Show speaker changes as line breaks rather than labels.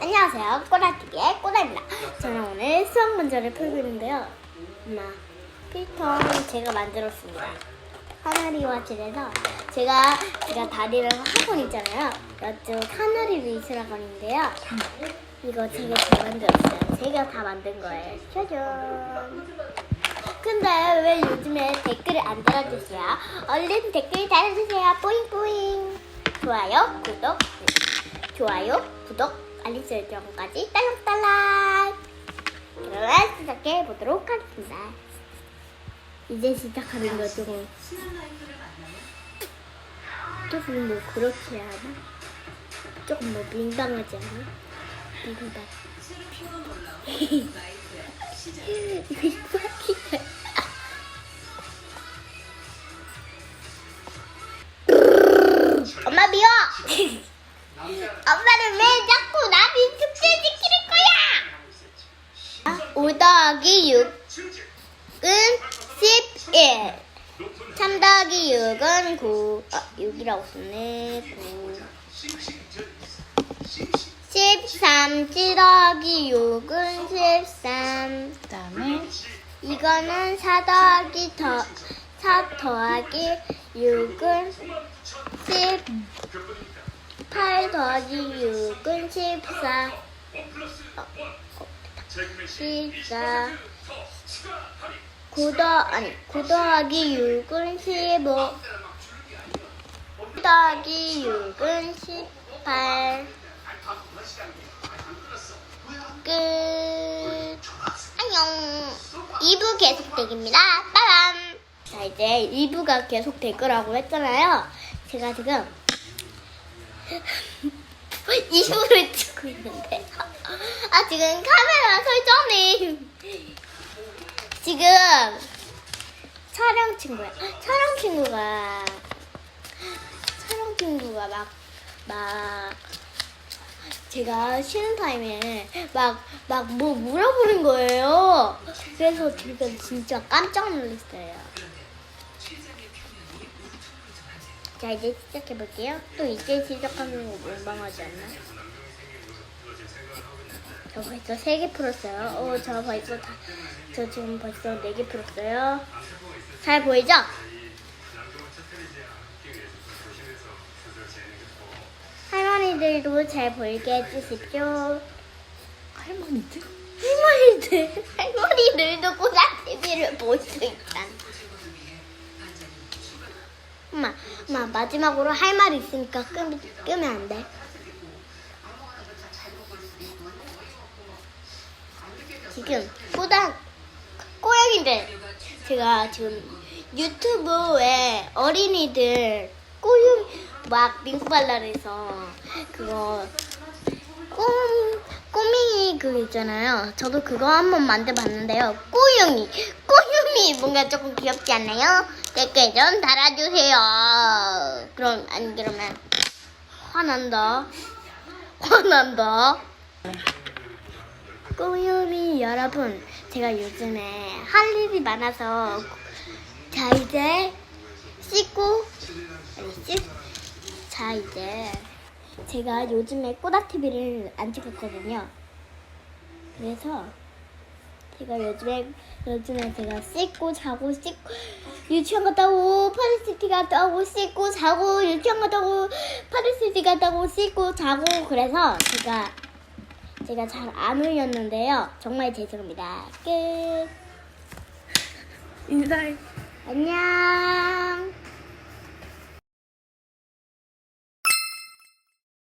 안녕하세요. 꼬라TV의 꼬라입니다. 저는 오늘 수학 문제를 풀고 있는데요. 엄마, 필통 제가 만들었습니다. 하나리와 칠해서 제가 제가 다리를 학원 있잖아요. 이쪽 하나리를 있을 학원인데요. 이거 제가 다 만들었어요. 제가 다 만든 거예요. 짜잔. 근데 왜 요즘에 댓글을 안 달아주세요? 얼른 댓글 달아주세요. 뿌잉뿌잉. 좋아요, 구독, 좋아요, 구독, 알림 설정까지 딸랑딸랑. 그러면 시작해 보도록 하겠습니다. 이제 시작하는 거 조금 조금 뭐 그렇지 않아? 조금 뭐 민망하지 않아? 민망. 엄마 미워. 엄마는 왜 자꾸 나비 숙제 지키는 거야? 5 더하기 6은 11. 3 더하기 6은 9. 아, 6이라고 썼네. 9. 13. 7 더하기 6은 13.
그 다음에
이거는 4 더하기 더, 4 더하기 6은 10. 8 더하기 6은 14. 어, 어, 14. 9 더, 아니, 9 더하기 6은 15. 9 더하기 6은 18. 끝. 안녕. 2부 계속되기입니다. 빠밤. 자, 이제 2부가 계속될 거라고 했잖아요. 제가 지금 2부를 찍고 있는데. 아, 지금 카메라 설정이 지금 촬영 친구야. 촬영 친구가 촬영 친구가 막 막 제가 쉬는 타임에 막 막 뭐 물어보는 거예요. 그래서 지금 진짜 깜짝 놀랐어요. 자 이제 시작해 볼게요. 또 이제 시작하는 거 민망하지 않나? 저 벌써 3개 풀었어요. 어, 저 벌써 다, 저 지금 벌써 4개 풀었어요. 잘 보이죠? 할머니들도 잘 보이게 해주십시오.
할머니들?
할머니들, 할머니들도 꼬다 TV를 볼 수 있다. 엄마, 엄마 마지막으로 할 말이 있으니까 끄, 끄면 안 돼. 지금 꼬다 꼬양이들 제가 지금 유튜브에 어린이들 꼬유 막 민구발랄해서 그거 꿈 꼬밍이 그 있잖아요. 저도 그거 한번 만들어봤는데요. 꼬용이 꼬용이 뭔가 조금 귀엽지 않나요? 댓글 좀 달아주세요. 그럼 안 그러면 화난다. 화난다. 꼬요미 여러분, 제가 요즘에 할 일이 많아서 자 이제 씻고. 자 이제 제가 요즘에 꼬다 TV를 안 찍었거든요. 그래서 제가 요즘에 요즘에 제가 씻고 자고 씻고 유치원 갔다 오고 파리시티 갔다 오고 씻고 자고 유치원 갔다 오고 파리시티 갔다 오고 씻고 자고 그래서 제가 제가 잘안 울렸는데요. 정말 죄송합니다. 끝.
인사해.
안녕.